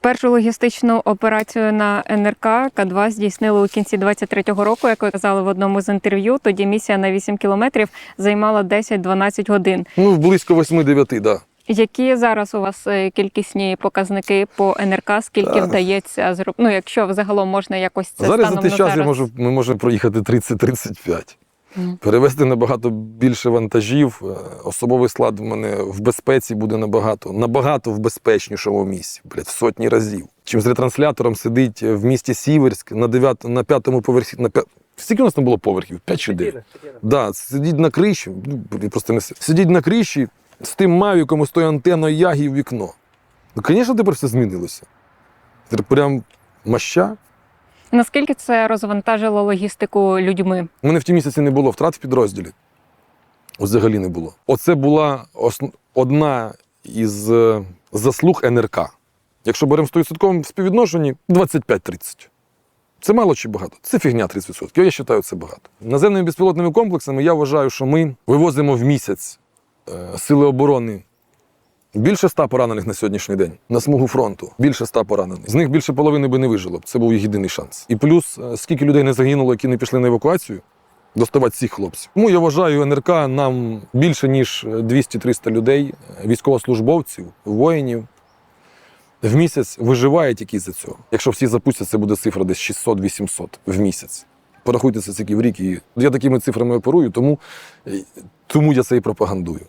Першу логістичну операцію на НРК К2 здійснили у кінці 23-го року. Як ви казали в одному з інтерв'ю, тоді місія на 8 кілометрів займала 10-12 годин. Ну, близько 8-9, так. Да. Які зараз у вас е, кількісні показники по НРК? Скільки Так. вдається зробити? Ну, якщо взагалом можна якось це зараз за станом той на час я можу, ми можемо проїхати 30-35. Перевезти набагато більше вантажів. е, Особовий склад в мене в безпеці буде набагато, набагато в безпечнішому місці, блядь, в сотні разів. Чим з ретранслятором сидить в місті Сіверськ на 9, на п'ятому поверсі. На п'ят... Скільки у нас там було поверхів? 5 чи 9? Да, сидіть на криші, ну, просто не сидіть на криші з тим мавіком, з тою антеною ягі в вікно. Ну, звісно, тепер все змінилося. Тепер прям маща. Наскільки це розвантажило логістику людьми? У мене в ті місяці не було втрат в підрозділі. Взагалі не було. Оце була осн- одна із е, заслуг НРК. Якщо беремо в 100% співвідношенні, 25-30. Це мало чи багато? Це фігня 30%. Я вважаю, це багато. Наземними безпілотними комплексами я вважаю, що ми вивозимо в місяць е, сили оборони більше ста поранених на сьогоднішній день на смугу фронту. Більше ста поранених. З них більше половини би не вижило. Це був їх єдиний шанс. І плюс, е, скільки людей не загинуло, які не пішли на евакуацію, доставати цих хлопців. Тому я вважаю, НРК нам більше ніж 200-300 людей, е, військовослужбовців, воїнів. В місяць виживає тільки за цього. Якщо всі запустять, це буде цифра десь 600-800 в місяць. Порахуйте це скільки в рік. І я такими цифрами оперую, тому, тому я це і пропагандую.